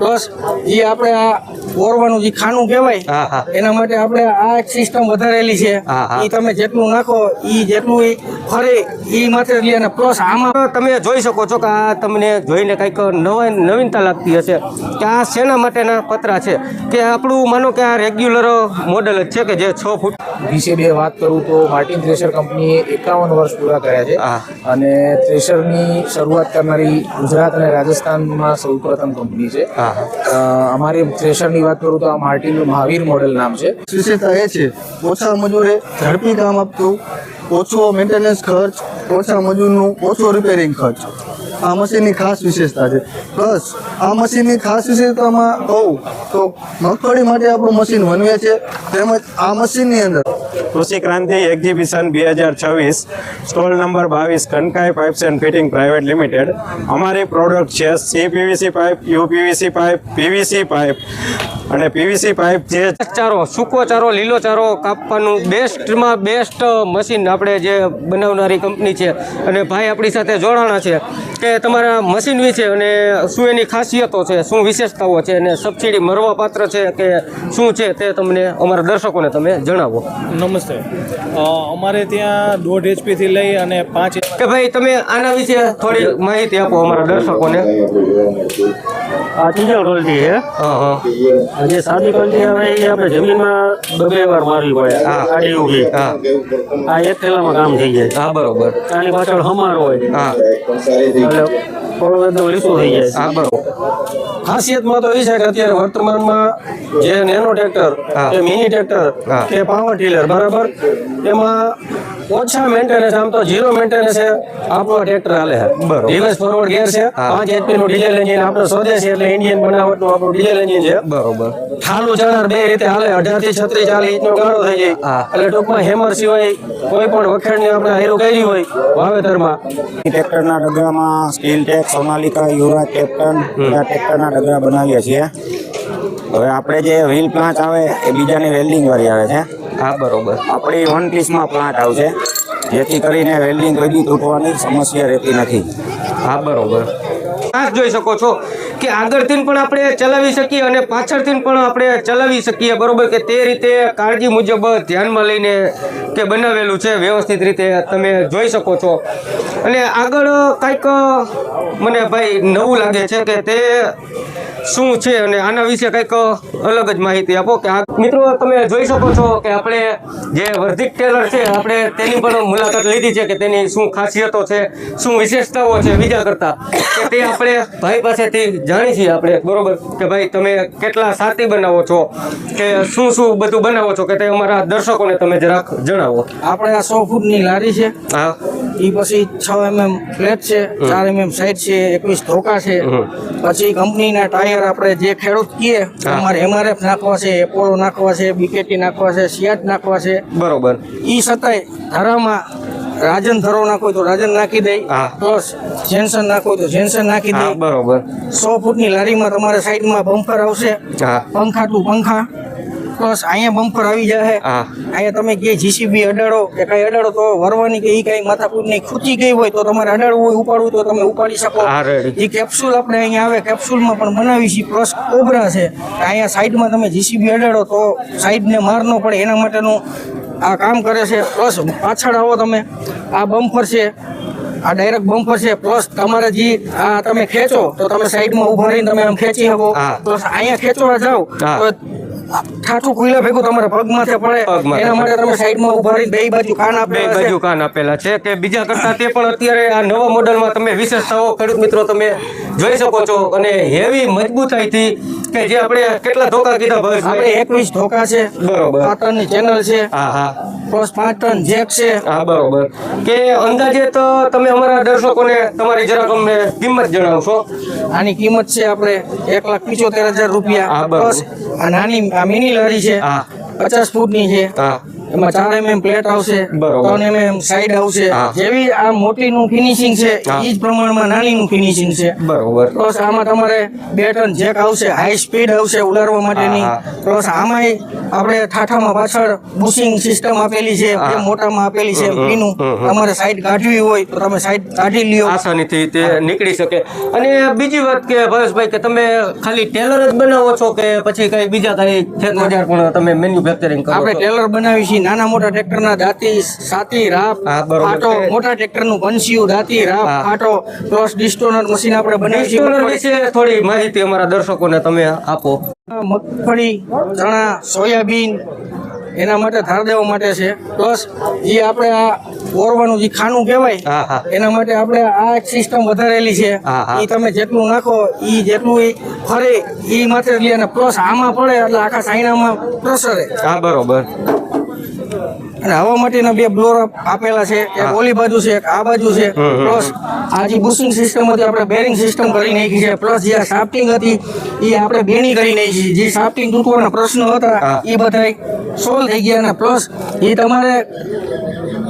Plus એ આપણે આ ઓરવાનું જે ખાનું કહેવાય હા હા. એના માટે આપણે આ એક સિસ્ટમ વધારેલી છે. એ તમે જેટલું નાખો એ જેટલું ફરે એ મટીરિયલ અને પ્લસ આમાં તમે જોઈ શકો છો કે આ તમને જોઈને કંઈક નવા નવીનતા લાગતી હશે કે આ શેના માટેના પતરા છે? કે આપણું માનો કે આ રેગ્યુલર મોડલ જ છે કે જે છ ફૂટ વિશે બે વાત કરું તો માર્ટિન થ્રેશર કંપનીએ એકાવન વર્ષ પૂરા કર્યા છે. હા. અને થ્રેશરની શરૂઆત કરનારી ગુજરાત અને રાજસ્થાનમાં સૌ પ્રથમ કંપની છે અમારી થ્રેશરની વાત કરું તો આ માર્ટિનનું મહાવીર મોડેલ નામ છે. વિશેષતા એ છે, ઓછા મજૂરે ઝડપી કામ આપતું, ઓછો મેન્ટેનન્સ ખર્ચ, ઓછા મજૂરનું ઓછો રિપેરિંગ ખર્ચ. આ મશીનની ખાસ વિશેષતા છે. પ્લસ આ મશીનની ખાસ વિશેષતામાં કહું તો મગફળી માટે આપણું મશીન વનવે છે. તેમજ આ મશીનની અંદર કૃષિ ક્રાંતિ એક્ઝિબિશન બે હજાર છવ્વીસ સ્ટોલ નંબર બાવીસ Kankai pipes and fitting private limited અમારી પ્રોડક્ટ છે C PVC pipe UPVC pipe PVC pipe અને પીવીસી પાઇપ જે ચારો સૂકો ચારો લીલો ચારો કાપવાનું બેસ્ટમાં બેસ્ટ મશીન આપણે જે બનાવનારી કંપની છે. અને ભાઈ આપણી સાથે જોડાણા છે કે તમારા મશીન વિશે અને શું એની ખાસિયતો છે શું વિશેષતાઓ છે અને સબસિડી મરવા પાત્ર છે કે શું છે તે તમને અમારા દર્શકોને તમે જણાવો. નમસ્તે અમારે ત્યાં દોઢ એચપીથી લઈ અને પાંચ કે ભાઈ તમે આના વિશે થોડી માહિતી આપો અમારા દર્શકોને. આ ડીઝલ ક્વોલિટી છે. હા હા જે સાદી ક્વોલિટી આવે એ આપણે જમીનમાં બે વાર મારવી પડે. આડી ઊભી આ એક થેલામાં કામ થઈ જાય. હા બરોબર. આની પાછળ હમાર હોય. હા. એટલે થોડું એકદમ લીસું થઈ જાય. હા બરોબર. ખાસિયતમાં તો એ છે કે અત્યારે વર્તમાનમાં જે નેનો ટ્રેક્ટર. કે મિની ટ્રેક્ટર કે પાવર ટીલર બરાબર? એમાં ઓછા મેન્ટેનન્સ આમ તો ઝીરો મેન્ટેનન્સ છે. આપણો ટ્રેક્ટર હાલે છે. રિવર્સ ફોરવર્ડ ગેર છે. પાંચ એચપી નું ડીઝલ એન્જિન આપણો સ્વદેશી એટલે ઇન્ડિયન બનાવટનું આપણું ડીઝલ એન્જિન છે. બરોબર. ઠાલું ચણાર બે રીતે હાલે અઢારથી છત્રીસ ચાલીસ ઇંચનો ગાળો થઈ જાય એટલે ટૂંકમાં હેમર સિવાય કોઈ પણ વખેડની આપણે હાયરું કરી હોય વાવેતરમાં. ટ્રેક્ટરના ડગરામાં સ્ટીલ ટેક સોનાલિકા યુરા કેપ્ટન ટ્રેક્ટરના ડગરા બનાવીએ છીએ. હવે આપણે જે વ્હીલ પ્લાન્ટ આવે એ બીજાની વેલ્ડિંગ વાળી આવે છે. હા બરોબર. આપણી વન પીસમાં પ્લાન્ટ આવશે જેથી કરીને વેલ્ડિંગ કદી તૂટવાની સમસ્યા રહેતી નથી. હા બરોબર. આ જોઈ શકો છો કે આગળથી પણ આપણે ચલાવી શકીએ અને પાછળથી પણ આપણે ચલાવી શકીએ. બરોબર કે તે રીતે કાળજી મુજબ ધ્યાનમાં લઈને કે બનાવેલું છે, વ્યવસ્થિત રીતે તમે જોઈ શકો છો. અને આગળ કંઈક મને ભાઈ નવું લાગે છે કે તે શું છે અને આના વિશે કંઈક અલગ જ માહિતી આપો કે આ મિત્રો તમે જોઈ શકો છો કે આપણે જે વર્ધિક ટેલર છે આપણે તેની પણ મુલાકાત લીધી છે કે તેની શું ખાસિયતો છે શું વિશેષતાઓ છે બીજા કરતા. કે તે આપણે ભાઈ પાસેથી જાણી છીએ આપણે બરોબર? કે ભાઈ તમે કેટલા સાથી બનાવો છો? કે શું શું બધું બનાવો છો? કે તે અમારા દર્શકોને તમે જરાક જણાવો. આપણે આ સો ફૂટની લારી છે. હા. એ પછી છ એમએમ ફ્લેટ છે ચાર એમએમ સાઈડ છે એકવીસ ધોકા છે. પછી કંપનીના ટાયર આપણે જે ખેડૂત કીએ અમારે એમઆરએફ નાખવા છે એપોલો નાખવા છે બીકેટી નાખવા છે સિયાટ નાખવા છે. બરોબર. ઈ છતાંય ધરામાં રાજન ધરો નાખો તો રાજન નાખી દે પ્લસ જેન્સન નાખો તો જેન્સન નાખી દે. બરોબર. સો ફૂટની લારીમાં તમારે સાઈડમાં બમ્પર આવશે. પંખા ટુ પંખા. પ્લસ અહીંયા બમ્પર આવી જશે. અહીંયા તમે કે જીસીબી અડાડો કે કઈ અડાડો તો વરવાની કે એ કઈ માથાકૂટ નહીં ખૂચી ગઈ હોય તો તમારે અડાડવું હોય ઉપાડવું તો તમે ઉપાડી શકો. એ કેપ્સ્યુલ આપણે અહીંયા આવે કેપ્સ્યુલમાં પણ બનાવી છીએ. પ્લસ કોબરા છે. અહીંયા સાઈડમાં તમે જીસીબી અડાડો તો સાઈડને માર ન પડે એના માટેનું આ કામ કરે છે. પ્લસ પાછળ આવો તમે. આ બમ્પર છે. આ ડાયરેક્ટ બમ્પર છે. પ્લસ તમારે જે આ તમે ખેંચો તો તમે સાઈડમાં ઊભા રહીને તમે આમ ખેંચી શકો. પ્લસ અહીંયા ખેંચવા જાઓ તો ઠાઠું ખુલ્લા ભેગું તમારા પગમાંથી પડે. એના માટે તમે સાઈડમાં ઊભા રહી બે બાજુ કાન આપે બે બાજુ કાન આપેલા છે કે બીજા કરતા તે પણ અત્યારે આ નવા મોડલમાં તમે વિશેષતાઓ ખેડૂત મિત્રો તમે જોઈ શકો છો. અને હેવી મજબૂતાઈથી કે જે આપણે કેટલા ધોકા કીધા આપણે ભાવેશભાઈ એકવીસ ધોકા છે બરોબર. પાટણની ચેનલ છે હા હા. પ્લસ પાંચ ટન જેક છે. હા બરોબર. કે અંદાજે તો તમે અમારા દર્શકોને તમારી જરાક અમને કિંમત જણાવશો. આની કિંમત છે આપણે એક લાખ પિચોતેર હજાર રૂપિયા બરોબર. આ નાની આ મિની લારી છે. હા. પચાસ ફૂટની છે. હા. એમાં ચાર એમએમ પ્લેટ આવશે બરોબર. ત્રણ એમએમ સાઈડ આવશે. જેવી આ મોટી નું ફિનિશિંગ છે એ જ પ્રમાણમાં નાની નું ફિનિશિંગ છે. બરોબર. પ્લસ આમાં તમારે બે ટન જેક આવશે હાઈ સ્પીડ આવશે ઉડાડવા માટેની. પ્લસ આમાંય આપણે ઠાઠામાં પાછળ બુશિંગ સિસ્ટમ આપેલી છે બે મોટામાં આપેલી છે પીનું તમારે સાઈડ કાઢવી હોય તો તમે સાઈડ કાઢી લ્યો. આસાનીથી તે નીકળી શકે. અને બીજી વાત કે ભાવેશભાઈ કે તમે ખાલી ટેલર જ બનાવો છો કે પછી કઈ બીજા કઈ ખેત બજાર પણ તમે મેન્યુફેક્ચરિંગ કરો આપણે ટેલર બનાવી છીએ. નાના મોટા ટ્રેક્ટરના દાંતી સાતી બરોબર. ફાટો મોટા ટ્રેક્ટરનું પંસિયું દાંતી રાફ આટો પ્લસ ડિસ્ટોનર મશીન આપણે બનાવી છીએ થોડી માહિતી અમારા દર્શકોને તમે આપો. મગફળી ચણા સોયાબીન એના માટે ધાર દેવા માટે છે. પ્લસ જે આપણે આ ઓરવાનું જે ખાનું કહેવાય એના માટે આપણે આ એક સિસ્ટમ વધારેલી છે. એ તમે જેટલું નાખો એ જેટલું ફરે એ માથે લે અને પ્લસ આમાં પડે એટલે આખા સાયનામાં પ્રસરે. હા બરોબર. અને હવા માટેના બે બ્લોર આપેલા છે એક ઓલી બાજુ છે એક આ બાજુ છે પ્લસ આ જે બુશિંગ સિસ્ટમ હતી આપણે બેરિંગ સિસ્ટમ કરી નાખી છે પ્લસ જે શાફ્ટિંગ હતી એ આપણે બેની કરી નાખી છે. જે શાફ્ટિંગ તૂટવાના પ્રશ્નો હતા એ બધા સોલ્વ થઈ ગયા અને પ્લસ એ તમારે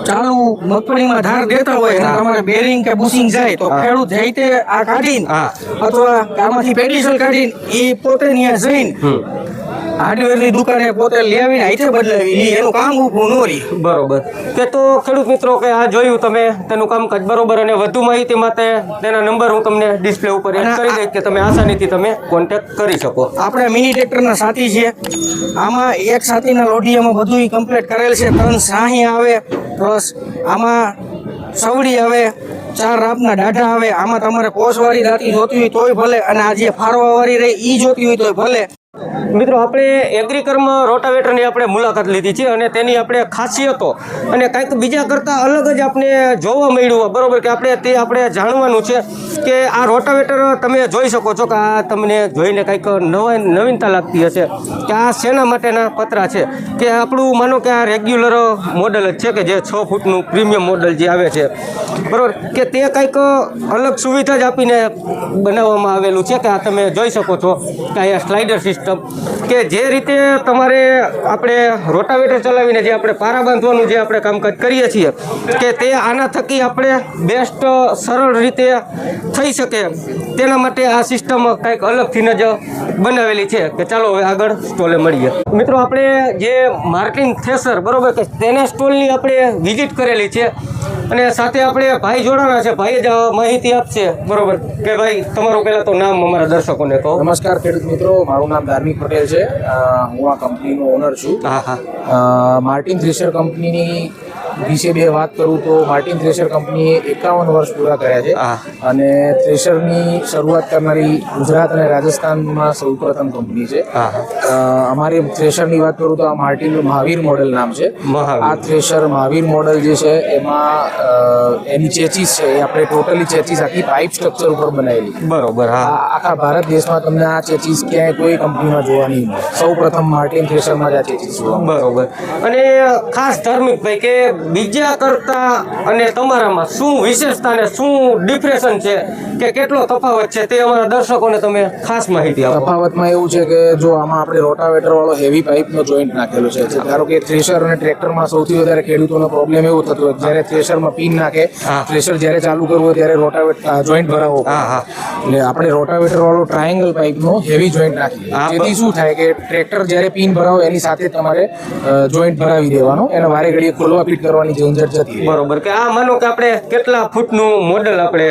ચાલુ મગફળીમાં ધાર દેતા હોય અને તમારે બેરિંગ કે બુશિંગ જાય તો ખેડૂત જાય તે આ કાઢીને અથવા આમાંથી પેટીસલ કાઢીને એ પોતે ત્યાં જઈને હાર્ડવેરની દુકાને પોતે લેવીને છે બદલાવી. એનું કામ ઊભું ન રહી બરોબર. કે તો ખેડૂત મિત્રો કે આ જોયું તમે તેનું કામકાજ બરોબર અને વધુ માહિતી માટે તેના નંબર હું તમને ડિસ્પ્લે ઉપર એડ કરી દઈશ કે તમે આસાનીથી તમે કોન્ટેક્ટ કરી શકો. આપણે મિની ટ્રેક્ટરના સાથી છે આમાં એક સાથીના લોઢિયામાં બધું કમ્પ્લીટ કરેલ છે. ત્રણ સાહી આવે પ્લસ આમાં સવડી આવે ચાર રાપના દાઢા આવે. આમાં તમારે કોષવાળી દાંતી જોતી હોય તોય ભલે અને આ જે ફારવાવાળી રહી એ જોતી હોય તોય ભલે. મિત્રો, આપણે એગ્રીકર્મ રોટાવેટરની આપણે મુલાકાત લીધી છે અને તેની આપણે ખાસિયતો અને કંઈક બીજા કરતાં અલગ જ આપણે જોવા મળ્યું બરાબર? કે આપણે તે આપણે જાણવાનું છે કે આ રોટાવેટર તમે જોઈ શકો છો કે આ તમને જોઈને કંઈક નવા નવીનતા લાગતી હશે કે આ શેના માટેના પતરા છે? કે આપણું માનો કે આ રેગ્યુલર મોડલ જ છે કે જે છ ફૂટનું પ્રીમિયમ મોડલ જે આવે છે, બરાબર? કે તે કંઈક અલગ સુવિધા જ આપીને બનાવવામાં આવેલું છે કે આ તમે જોઈ શકો છો કે અહીંયા સ્લાઇડર સિસ્ટમ કે જે રીતે તમારે આપણે રોટાવેટર ચલાવીને જે આપણે પારા બાંધવાનું જે આપણે કામકાજ કરીએ છીએ, કે તે આના થકી આપણે બેસ્ટ સરળ રીતે થઈ શકે. તેના માટે આ સિસ્ટમ કંઈક અલગથી જ બનાવેલી છે. કે ચાલો હવે આગળ સ્ટોલે મળીએ. મિત્રો, આપણે જે માર્ટિન થેસર, બરોબર, કે તેના સ્ટોલની આપણે વિઝિટ કરેલી છે. અને સાથે આપણે ભાઈ જોડાના છે. ભાઈ જ માહિતી આપશે. બરોબર. કે ભાઈ તમારું પહેલાં તો નામ અમારા દર્શકોને કહો. નમસ્કાર ખેડૂત મિત્રો. મારું નામ ધાર્મિક પટેલ છે. હું આ કંપનીનો ઓનર છું. હા હા. માર્ટિન થ્રેશર કંપનીની વિશે બે વાત કરું તો માર્ટિન થ્રેશર કંપનીએ એકાવન વર્ષ પૂરા કર્યા છે. અને થ્રેશરની શરૂઆત કરનારી ગુજરાત અને રાજસ્થાનમાં સૌપ્રથમ કંપની છે. અમારી થ્રેશરની વાત કરું તો આ માર્ટિનનું મહાવીર મોડેલ નામ છે. આ થ્રેશર મહાવીર મોડેલ જે છે એમાં એની ચેચીસ છે. એ આપણે ટોટલી ચેચીસ આખી પાઇપ સ્ટ્રક્ચર ઉપર બનાવેલી. બરોબર આખા ભારત દેશમાં તમને આ ચેચીસ ક્યાંય કોઈ કંપનીમાં જોવા નહીં સૌ પ્રથમ માર્ટિન થ્રેશરમાં જ આ ચેચીસ બરોબર. અને ખાસ ધાર્મિક ભાઈ કે બીજા કરતા અને તમારામાં શું વિશેષતા ને શું ડિફરેશન છે કે કેટલો તફાવત છે તે અમારા દર્શકોને તમે ખાસ માહિતી આપો. તફાવતમાં એવું છે કે જો આમાં આપણે રોટાવેટર વાળો હેવી પાઇપનો જોઈન્ટ નાખેલો છે. ધારો કે થ્રેશર અને ટ્રેક્ટરમાં સૌથી વધારે ખેડૂતોનો પ્રોબ્લેમ એવો થતો હોય જ્યારે થ્રેશરમાં પિન નાખે થ્રેશર જ્યારે ચાલુ કરવું હોય ત્યારે રોટાવેટર જોઈન્ટ ભરાવો. એટલે આપણે રોટાવેટર વાળો ટ્રાયેંગલ પાઇપનો હેવી જોઈન્ટ નાખીએ. જેથી શું થાય કે ટ્રેક્ટર જ્યારે પિન ભરાવો એની સાથે તમારે જોઈન્ટ ભરાવી દેવાનો. એને વારે ઘડીએ ખોલવા ફિટ કરવાની ઝંઝટ જતી બરોબર કે આ માનો કે આપણે કેટલા ફૂટનું મોડેલ આપણે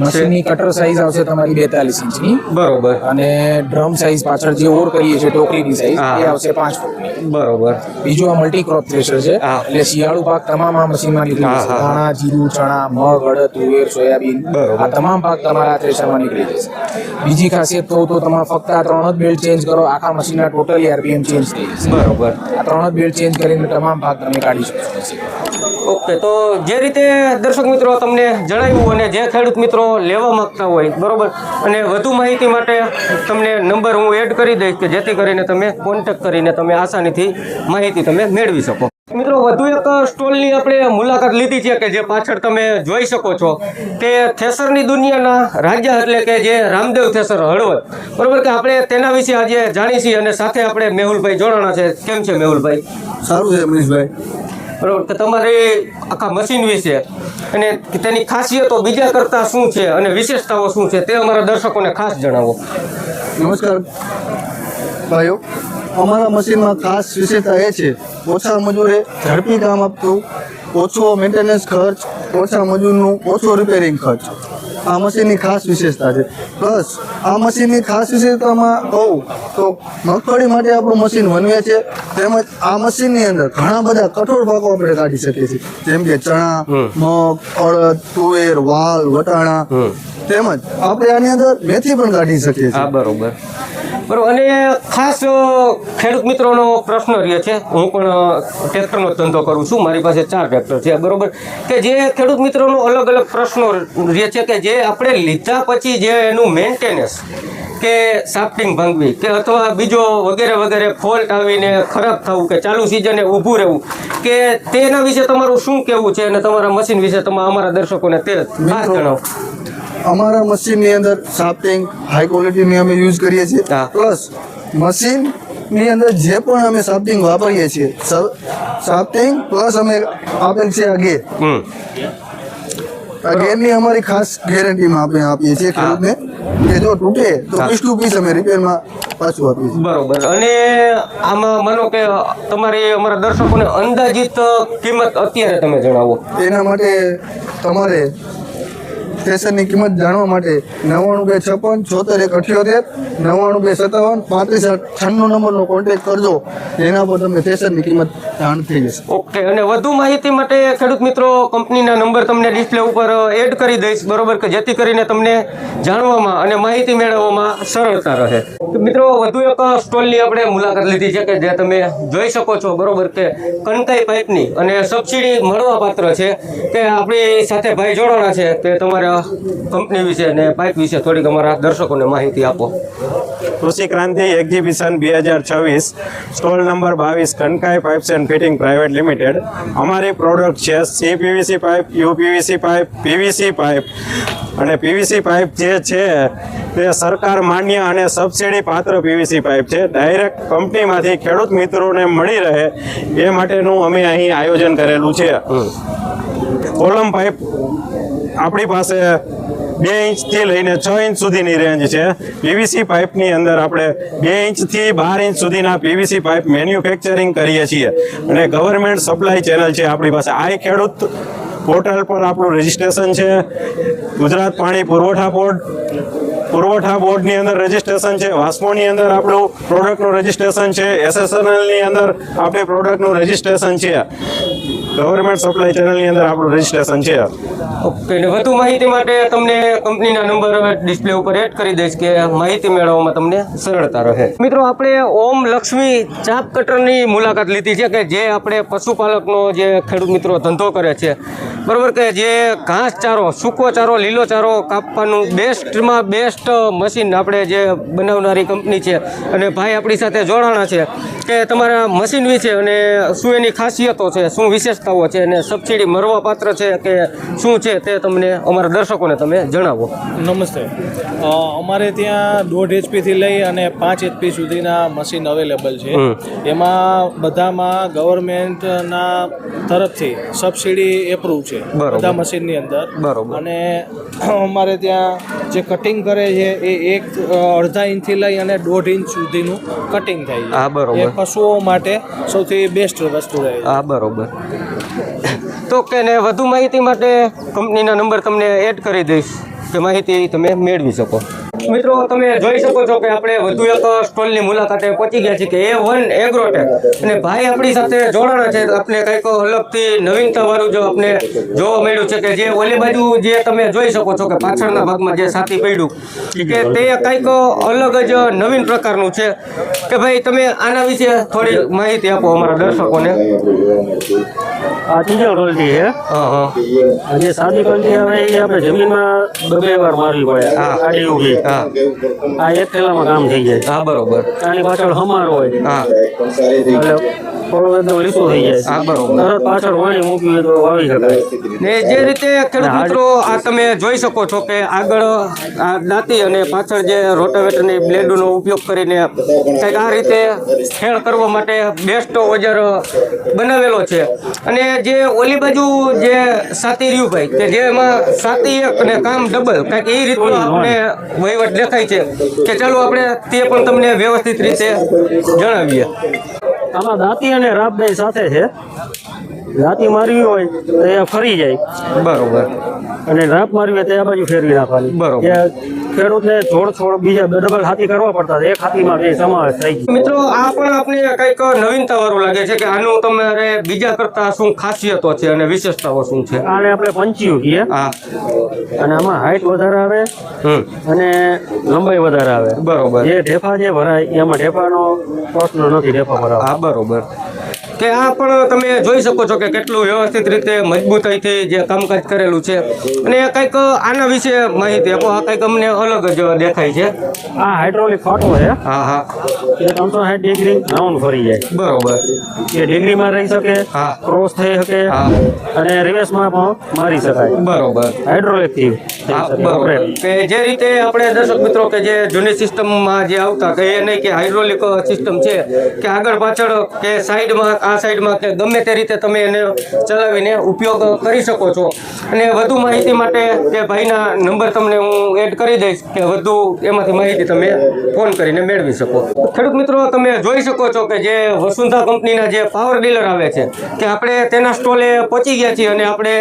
મશીનની કટર સાઈઝ આવશે તમારી બેતાલીસ ઇંચની. બરોબર. અને ડ્રમ સાઈઝ પાછળ જે ઓર કરીએ છીએ ટોકરીની સાઈઝ એ આવશે પાંચ ફૂટની. બરોબર. બીજું આ મલ્ટી ક્રોપ થ્રેશર છે એટલે શિયાળુ પાક તમામ આ મશીનમાં નીકળી જશે. ધાણા જીરું ચણા મગ અડદ તુવેર સોયાબીન આ તમામ પાક તમારા થ્રેશરમાં નીકળી જશે. બીજી ખાસિયત કહું તો તમે ફક્ત આ ત્રણ જ બેલ્ટ ચેન્જ કરો આખા મશીનના ટોટલી આરપીએમ ચેન્જ થઈ જશે. બરોબર. આ ત્રણ જ બેલ્ટ ચેન્જ કરીને તમામ ભાગ તમે કાઢી શકો મશીનમાં. ઓકે, તો જે રીતે દર્શક મિત્રો તમને જણાવ્યું અને જે ખેડૂત મિત્રો લેવા માગતા હોય, બરોબર? અને વધુ માહિતી માટે તમને નંબર હું એડ કરી દઈશ કે જેથી કરીને તમે કોન્ટેક્ટ કરીને તમે આસાનીથી માહિતી તમે મેળવી શકો. મિત્રો, વધુ એક સ્ટોલની આપણે મુલાકાત લીધી છે કે જે પાછળ તમે જોઈ શકો છો, તે થેસરની દુનિયાના રાજા એટલે કે જે રામદેવ થેસર હળવદ. બરોબર કે આપણે તેના વિશે આજે જાણીશી અને સાથે આપણે મેહુલભાઈ જોડાણા છે. કેમ છે મેહુલભાઈ? સારું છે મનીષભાઈ બરોબર? કે તમારે આખા મશીન વિશે અને તેની ખાસિયતો બીજા કરતાં શું છે અને વિશેષતાઓ શું છે તે અમારા દર્શકોને ખાસ જણાવો. નમસ્કાર. ભાઈઓ અમારા મશીનમાં ખાસ વિશેષતા એ છે ઓછા મજૂરે ઝડપી કામ આપતું ઓછો મેન્ટેનન્સ ખર્ચ ઓછા મજૂરનું ઓછો રિપેરિંગ ખર્ચ. આ મશીનની ખાસ વિશેષતા છે. પ્લસ આ મશીનની ખાસ વિશેષતામાં કહું તો મગફળી માટે આપણું મશીન વનવે છે તેમજ આ મશીનની અંદર ઘણા બધા કઠોળ પાકો આપણે કાઢી શકીએ છીએ. જેમ કે ચણા મગ અડદ તુવેર વાલ વટાણા. તેમજ આપણે આની અંદર મેથી પણ કાઢી શકીએ છીએ. બરોબર. બરોબર. અને ખાસ ખેડૂત મિત્રોનો પ્રશ્ન રહે છે. હું પણ ટ્રેક્ટરનો ધંધો કરું છું. મારી પાસે ચાર ટ્રેક્ટર છે. બરોબર? કે જે ખેડૂત મિત્રોનો અલગ અલગ પ્રશ્નો રહે છે કે જે આપણે લીધા પછી જે એનું મેન્ટેનન્સ કે સાફ્ટિંગ ભાંગવી કે અથવા બીજો વગેરે વગેરે ફોલ્ટ આવીને ખરાબ થવું કે ચાલુ સિઝને ઊભું રહેવું કે તેના વિશે તમારું શું કહેવું છે? અને તમારા મશીન વિશે તમે અમારા દર્શકોને તે ખાસ જણાવો. અમારા મશીનની અંદર સાફ્ટિંગ હાઈ ક્વોલિટીની અમે યુઝ કરીએ છીએ. પ્લસ પ્લસ મશીનની અંદર જે પણ અમે સાફ્ટિંગ વાપરીએ છીએ સાફ્ટિંગ પ્લસ અમે આપેલ છે આ ગેર ગેરની અમારી ખાસ ગેરંટીમાં આપણે આપીએ છીએ ખેડૂતને કે જો તૂટે તો પીસ ટુ પીસ અમે રિપેરમાં પાછું આપીએ છીએ. બરોબર. અને આમાં માનો કે તમારે અમારા દર્શકોને અંદાજિત કિંમત અત્યારે તમે જણાવો. એના માટે તમારે સ્ટેશનની કિંમત જાણવા માટે નવ્વાણું બે છપ્પન, છોતેર, એક અઠ્યોતેર નવ્વાણું બે સત્તાવન, પાંત્રીસ છન્નું નંબરનો કોન્ટેક્ટ કરજો. એના પર તમને ફેશનની કિંમત જાણ થઈ જશે. ઓકે, અને વધુ માહિતી માટે ખેડૂત મિત્રો, કંપનીના નંબર તમને ડિસ્પ્લે ઉપર એડ કરી દઈશ, બરોબર કે જેથી કરીને તમને જાણવામાં અને માહિતી મેળવવામાં સરળતા રહે. મિત્રો, વધુ એક સ્ટોલની આપણે મુલાકાત લીધી છે કે જે તમે જોઈ શકો છો, બરોબર કે કનકાઈ પાઇપની અને સબસિડી મળવા પાત્ર છે કે આપણી સાથે ભાઈ જોડાણા છે, તે તમારા કંપની વિશે અને પાઇપ વિશે થોડીક અમારા દર્શકોને માહિતી આપો. કૃષિ ક્રાંતિ એક્ઝિબિશન બે હજાર છવ્વીસ સ્ટોલ નંબર બાવીસ Kankai pipes and fitting private limited. અમારી પ્રોડક્ટ છે C PVC pipe U PVC pipe PVC pipe અને પીવીસી પાઇપ જે છે તે સરકાર માન્ય અને સબસિડી પાત્ર પીવીસી પાઇપ છે. ડાયરેક્ટ કંપનીમાંથી ખેડૂત મિત્રોને મળી રહે એ માટેનું અમે અહીં આયોજન કરેલું છે. કોલમ પાઇપ આપણી પાસે બે ઇંચથી લઈને છ ઇંચ સુધીની રેન્જ છે. પીવીસી પાઇપની અંદર આપણે બે ઇંચથી બાર ઇંચ સુધીના પીવીસી પાઇપ મેન્યુફેક્ચરિંગ કરીએ છીએ. અને ગવર્મેન્ટ સપ્લાય ચેનલ છે આપણી પાસે. આ ખેડૂત પોર્ટલ પર આપણું રજિસ્ટ્રેશન છે. ગુજરાત પાણી પુરવઠા બોર્ડ પુરવઠા બોર્ડની અંદર રજીસ્ટ્રેશન છે. વાસ્મોની અંદર આપણું પ્રોડક્ટનું રજીસ્ટ્રેશન છે. એસએસએનએલની અંદર આપણે પ્રોડક્ટનું રજીસ્ટ્રેશન છે. ગવર્મેન્ટ સપ્લાય ચેનલની અંદર આપણું રજીસ્ટ્રેશન છે. ઓકે ને વધુ માહિતી માટે તમને કંપનીના નંબર ડિસ્પ્લે ઉપર એડ કરી દઈશ કે માહિતી મેળવવામાં તમને સરળતા રહે. મિત્રો, આપણે ઓમ લક્ષ્મી ચાપ કટરની મુલાકાત લીધી છે કે જે આપણે પશુપાલકનો જે ખેડૂત મિત્રો ધંધો કરે છે, બરોબર કે જે ઘાસ ચારો સૂકો ચારો, લીલો ચારો કાપવાનું બેસ્ટમાં બેસ્ટ મશીન આપણે જે બનાવનારી કંપની છે અને ભાઈ આપણી સાથે જોડાણા છે કે તમારા મશીન વિશે અને શું એની ખાસિયતો છે શું વિશેષતાઓ છે અને સબસિડી મળવા પાત્ર છે કે શું છે તે તમને અમારા દર્શકોને તમે જણાવો. નમસ્તે. અમારે ત્યાં દોઢ એચપીથી લઈ અને પાંચ એચપી સુધીના મશીન અવેલેબલ છે. એમાં બધામાં ગવર્મેન્ટના તરફથી સબસિડી એપ્રુવ છે. બધા મશીનની અંદર. બરોબર. અને અમારે ત્યાં જે કટિંગ કરે છે એ એક અડધા ઇંચથી લઈ અને દોઢ ઇંચ સુધીનું કટિંગ થાય છે. હા, બરોબર. એ પશુઓ માટે સૌથી બેસ્ટ વસ્તુ રહે હા બરોબર. તો કે ને વધુ માહિતી માટે કંપનીના નંબર તમને એડ કરી દઈશ. કે માહિતી તમે મેળવી શકો. મિત્રો તમે જોઈ શકો છો કે આપણે વધુ એક સ્ટોલની મુલાકાતે પહોંચી ગયા છીએ કે એ વન એગ્રોટેક અને ભાઈ આપણી સાથે જોડાણા છે. આપણે કંઈક અલગથી નવીનતા વાળું જો આપણે જોવા મળ્યું છે કે જે ઓલી બાજુ જે તમે જોઈ શકો છો કે પાછળના ભાગમાં જે સાથી પડ્યું કે તે કંઈક અલગ જ નવીન પ્રકારનું છે. કે ભાઈ તમે આના વિશે થોડી માહિતી આપો અમારા દર્શકોને. આ ત્રીજો ક્વોલિટી છે. હા હા. જે સાદી આવે એ આપણે જમીનમાં બે વાર મારવી પડે. આડી ઊભી. હા. આ એક કામ થઈ જાય. હા બરોબર. આની પાછળ હમાર હોય. હા. જે રીતે ખેડૂત મિત્રો આ તમે જોઈ શકો છો કે આગળ દાંતી અને પાછળ જે રોટાવેટરની બ્લેડનો ઉપયોગ કરીને કંઈક આ રીતે ખેડ કરવા માટે બેસ્ટ ઓજર બનાવેલો છે. અને જે ઓલી બાજુ જે સાતી રહ્યું ભાઈ કે જેમાં સાતી એક અને કામ ડબલ કંઈક એ રીતનો આપણે વહીવટ દેખાય છે કે ચાલો આપણે તે પણ તમને વ્યવસ્થિત રીતે જણાવીએ. આમાં દાંતી અને રાપ સાથે છે. દાંતી મારવી હોય તો એ ફરી જાય. બરોબર. અને રાપ મારવી હોય તો એ બાજુ ફેરવી નાખવાની. બરોબર. ખેડૂતને થોડ થોડ બીજા ડબલ હાથી કરવા પડતા એક હાથીમાં બે સમાવેશ થઈ ગયો. મિત્રો આ પણ આપણે કંઈક નવીનતા વાળું લાગે છે કે આનું તમારે બીજા કરતા શું ખાસિયતો છે અને વિશેષતાઓ શું છે? આને આપણે પંચ્યું કહીએ. હા. અને આમાં હાઈટ વધારે આવે અને લંબાઈ વધારે આવે. બરોબર. જે ઢેફા જે ભરાય એમાં ઢેફાનો પ્રશ્ન નથી ઢેફા ભરાવા. બરોબર. કે આ પણ તમે જોઈ શકો છો કે કેટલું વ્યવસ્થિત રીતે મજબૂતાઈથી જે કામકાજ કરેલું છે. અને કંઈક આના વિશે માહિતી આપો. આ કંઈક અમને અલગ જ દેખાય છે. આ હાઇડ્રોલિક ફાટો છે. હા હા. એ ત્રણસો સાઠ ડિગ્રી રાઉન્ડ ફરી જાય. બરોબર. એ ડિગ્રીમાં રહી શકે હા. ક્રોસ થઈ શકે હા. અને રિવર્સમાં પણ મારી શકાય. બરોબર. હાઇડ્રોલિકથી જે રીતે આપણે દર્શક મિત્રો કે જે જૂની સિસ્ટમમાં જે આવતા કે એ નહીં કે હાઇડ્રોલિક સિસ્ટમ છે કે આગળ પાછળ કે સાઈડમાં આ સાઈડમાં કે ગમે તે રીતે તમે એને ચલાવીને ઉપયોગ કરી શકો છો. અને વધુ માહિતી માટે તે ભાઈના નંબર તમને હું એડ કરી દઈશ કે વધુ એમાંથી માહિતી તમે ફોન કરીને મેળવી શકો. ખેડૂત મિત્રો, તમે જોઈ શકો છો કે જે વસુંધરા કંપનીના જે પાવર ડીલર આવે છે, કે આપણે તેના સ્ટોલે પહોંચી ગયા છીએ અને આપણે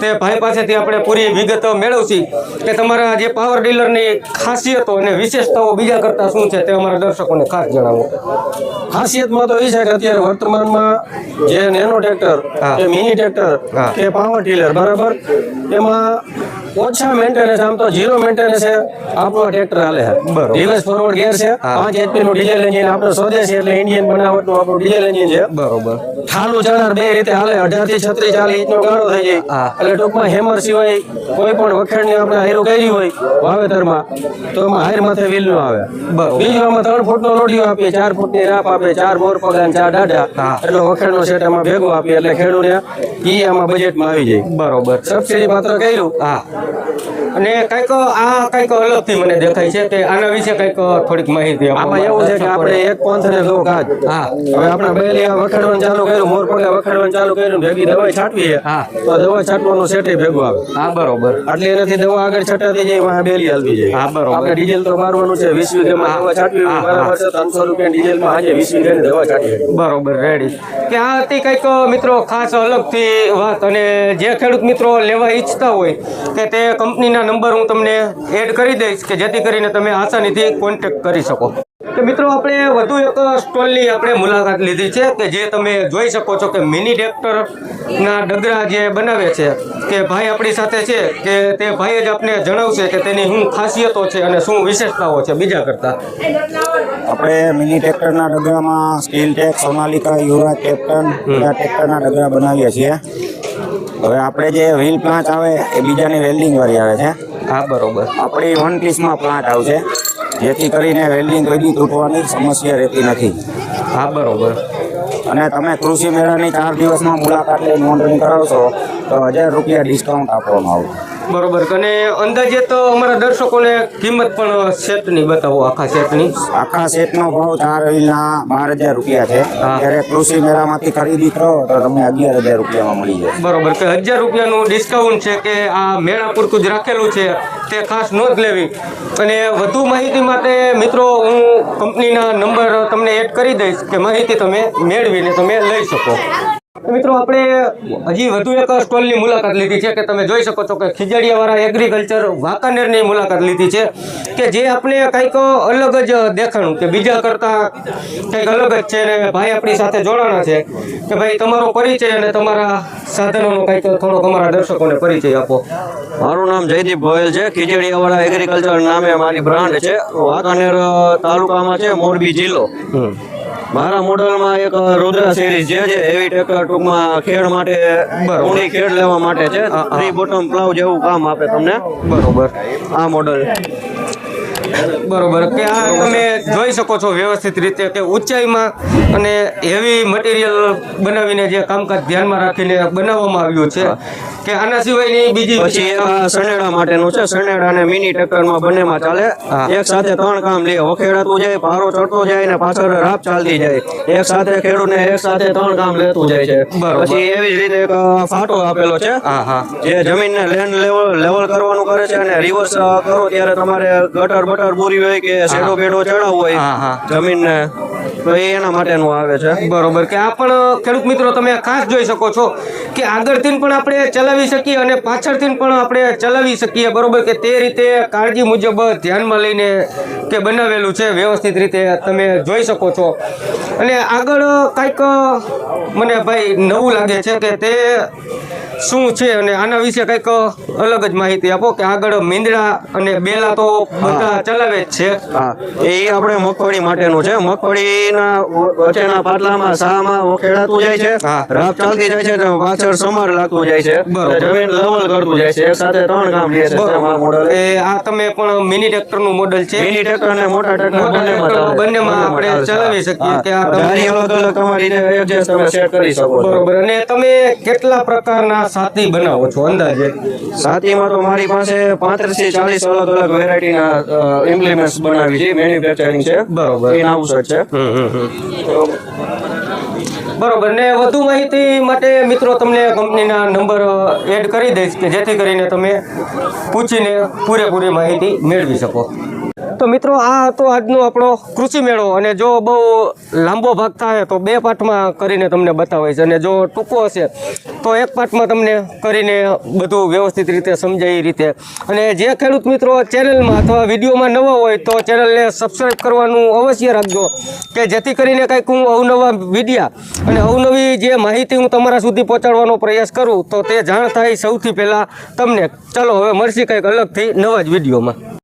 તે ભાઈ પાસેથી આપણે પૂરી વિગત મેળવશી કે તમારા જે પાવર ડીલરની ખાસિયતો અને વિશેષતાઓ બીજા કરતાં શું છે તે અમારા દર્શકોને ખાસ જણાવો. ખાસિયતમાં તો એ છે કે અત્યારે વર્તમાનમાં જે નેનો ટ્રેક્ટર. કે મિની ટ્રેક્ટર કે પાવર ટીલર બરાબર એમાં ઓછા મેન્ટેનન્સ આમ તો ઝીરો મેન્ટેનન્સ છે. આપણો ટ્રેક્ટર હાલે છે. બરોબર. રિવર્સ ફોરવર્ડ ગેર છે. હા. પાંચ એચપી નું ડીઝલ એન્જિન આપણો સ્વદેશી એટલે ઇન્ડિયન બનાવટનું આપણું ડીઝલ એન્જિન છે. બરોબર. ઠાલું ચણાર બે રીતે હાલે અઢારથી છત્રીસ ચાલીસ ઇંચનો ગાળો થઈ જાય. હા. એટલે ટૂંકમાં હેમર સિવાય કોઈ પણ વખેડની આપણે હાયરું કરી હોય વાવેતરમાં તો એમાં હાયર માથે વ્હીલનું આવે. બરોબર. બીજું આમાં ત્રણ ફૂટનો લોઢિયો આપીએ ચાર ફૂટની રાપ આપે ચાર મોર પગા ચાર દાઢા. હા. એટલો વખેડનો સેટ એમાં ભેગો આપીએ એટલે ખેડૂને ઈ આમાં બજેટમાં આવી જાય. બરોબર. સબસિડી પાત્ર કર્યું. હા. અને કંઈક આ કંઈક અલગથી મને દેખાય છે કે આના વિશે કંઈક થોડીક માહિતી આમાં એવું છે કે આપણે એક પંથ ને દો કાજ હા. હવે આપણે બેલી આ ચાલુ કર્યું મોર પગા વખેડવાનું ચાલુ કર્યું ભેગી દવા છાંટવી હા. તો દવા છાંટવાનું સેટ ભેગું આવે. હા બરોબર. એટલે એનાથી દવા આગળ છટાતી જાય વાહ બેલી હાલવી જાય. હા, બરોબર. આપણે ડીઝલ તો મારવાનું છે વીસ વીઘામાં દવા છાંટવી બરાબર છે ત્રણસો રૂપિયા ડીઝલમાં આજે વીસ વીઘાની દવા છાંટી બરોબર રેડી કે આ હતી કંઈક મિત્રો ખાસ અલગથી વાત. અને જે ખેડૂત મિત્રો લેવા ઈચ્છતા હોય કે તે કંપનીના નંબર હું તમને એડ કરી દઈશ કે જેથી કરીને તમે આસાનીથી કોન્ટેક્ટ કરી શકો. કે મિત્રો આપણે વધુ એક સ્ટોલની આપણે મુલાકાત લીધી છે કે જે તમે જોઈ શકો છો કે મિની ટ્રેક્ટરના ડગરા જે બનાવે છે કે ભાઈ આપણી સાથે છે કે તે ભાઈ જ આપને જણાવશે કે તેની શું ખાસિયતો છે અને શું વિશેષતાઓ છે બીજા કરતાં. આપણે મિની ટ્રેક્ટરના ડગરામાં સ્ટીલ ટેક સોનાલિકા યુરા કેપ્ટન આ ટ્રેક્ટરના ડગરા બનાવીએ છીએ. હવે આપણે જે વ્હીલ પ્લાન્ટ આવે એ બીજાની વેલ્ડિંગ વાળી આવે છે. હા બરોબર. આપણે વન પીસમાં પ્લાન્ટ આવશે. જેથી કરીને વેલ્ડિંગ કદી તૂટવાની સમસ્યા રહેતી નથી. હા બરોબર. અને તમે કૃષિ મેળાની ચાર દિવસમાં મુલાકાત લઈ નોંધણી કરાવશો તો હજાર રૂપિયા ડિસ્કાઉન્ટ આપવામાં આવશે. બરોબર. અને અંદાજે તો અમારા દર્શકોને કિંમત પણ સેટની બતાવો આખા સેટની. આખા સેટનો ભાવ ચાર વ્હીલના બાર હજાર રૂપિયા છે. હા. ત્યારે કૃષિ મેળામાંથી ખરીદી કરો તો તમને અગિયાર હજાર રૂપિયામાં મળી જાય બરોબર. કે હજાર રૂપિયાનું ડિસ્કાઉન્ટ છે કે આ મેળા પૂરતું જ રાખેલું છે તે ખાસ નોંધ લેવી. અને વધુ માહિતી માટે મિત્રો હું કંપનીના નંબર તમને એડ કરી દઈશ કે માહિતી તમે મેળવીને તમે લઈ શકો. મિત્રો આપણે હજી વધુ એક સ્ટોલની મુલાકાત લીધી છે કે તમે જોઈ શકો છો કે ખીજડીયાવાળા એગ્રીકલ્ચર વાંકાનેરની મુલાકાત લીધી છે કે જે આપણે કંઈક અલગ જ દેખાણું કે બીજા કરતાં કંઈક અલગ જ છે અને ભાઈ આપણી સાથે જોડાણા છે કે ભાઈ તમારો પરિચય અને તમારા સાધનોનો કંઈક થોડોક અમારા દર્શકોને પરિચય આપો. મારું નામ જયદીપ ગોયલ છે. ખીજડીયાવાળા એગ્રીકલ્ચર નામે મારી બ્રાન્ડ છે. વાંકાનેર તાલુકામાં છે મોરબી જિલ્લો. મારા મોડલમાં એક રુદ્રા સિરીઝ જે છે એવી ટ્રેક્ટર ટૂંકમાં ખેડ માટે ઊંડી ખેડ લેવા માટે છે. થ્રી બોટમ પ્લાવ જેવું કામ આપે તમને. બરોબર. આ મોડલ. બરોબર. કે આ તમે જોઈ શકો છો વ્યવસ્થિત રીતે કે ઊંચાઈમાં અને હેવી મટીરિયલ બનાવીને જે કામકાજ ધ્યાનમાં રાખીને બનાવવામાં આવ્યું છે. કે આના સિવાયની બીજી પછી સનેડા માટેનું છે. સનેડા અને મિની ટ્રેક્ટરમાં બંનેમાં ચાલે. એક સાથે ત્રણ કામ લે. વખેડાતું જાય પારો ચડતો જાય ને પાછળ રાપ ચાલતી જાય. એક સાથે ખેડૂતને એક સાથે ત્રણ કામ લેતું જાય છે. પછી એવી જ રીતે એક ફાટો આપેલો છે. જે જમીનને લેન્ડ લેવલ લેવલ કરવાનું કરે છે અને રિવર્સ કરો ત્યારે તમારે ગટર બટર પૂરી હોય કે શેડો બેડો ચડાવવું હોય. જમીનને તો એ એના માટેનું આવે છે. બરોબર. કે આ પણ ખેડૂત મિત્રો તમે ખાસ જોઈ શકો છો કે આગળથી પણ આપણે ચલાવી શકીએ અને પાછળથી પણ આપણે ચલાવી શકીએ. બરોબર કે તે રીતે કાળજી મુજબ ધ્યાનમાં લઈને કે બનાવેલું છે વ્યવસ્થિત રીતે તમે જોઈ શકો છો. અને આગળ કંઈક મને ભાઈ નવું લાગે છે કે તે શું છે અને આના વિશે કંઈક અલગ જ માહિતી આપો કે આગળ મીંદડા અને બેલા તો બધા ચલાવે જ છે. એ આપણે મગફળી માટેનું છે. મગફળીના વચ્ચેના પાટલામાં સામાં ખેડાતું જાય છે. રાફ ચાલતી જાય છે તો પાછળ સમાર લાગતું જાય છે. જમીન લવલ કરતું જાય છે. સાથે ત્રણ કામ લે છે. મોડલ. એ આ તમે પણ મિની ટ્રેક્ટરનું મોડલ છે? મિની ટ્રેક્ટર અને મોટા ટ્રેક્ટર બંનેમાં ટ્રેક્ટર. આપણે ચલાવી શકીએ કે આ તમારી અલગ અલગ તમારી adjust તમે સેટ કરી શકો બરોબર. અને તમે કેટલા પ્રકારના સાથી બનાવો છો અંદાજે? સાતીમાં તો મારી પાસે પાંત્રીસથી ચાલીસ અલગ અલગ વેરાયટીના ઇમ્પ્લિમેન્ટ્સ બનાવી છે મેન્યુફેક્ચરિંગ છે. બરોબર. નાવું set છે. બરોબર. ને વધુ માહિતી માટે મિત્રો તમને કંપનીના નંબર એડ કરી દઈશ કે જેથી કરીને તમે પૂછીને પૂરેપૂરી માહિતી મેળવી શકો. તો મિત્રો, આ હતો આજનો આપણો કૃષિ મેળો. અને જો બહુ લાંબો ભાગ થાય તો બે પાઠમાં કરીને તમને બતાવાય છે અને જો ટૂંકો હશે તો એક પાઠમાં તમને કરીને બધું વ્યવસ્થિત રીતે સમજાય એ રીતે. અને જે ખેડૂત મિત્રો ચેનલમાં અથવા વિડીયોમાં નવા હોય તો ચેનલને સબસ્ક્રાઈબ કરવાનું અવશ્ય રાખજો, કે જેથી કરીને કંઈક હું અવનવા વિડીયા અને અવનવી જે માહિતી હું તમારા સુધી પહોંચાડવાનો પ્રયાસ કરું, તો તે જાણ થાય સૌથી પહેલાં તમને. ચલો, હવે મળશે કંઈક અલગથી નવા જ વિડીયોમાં.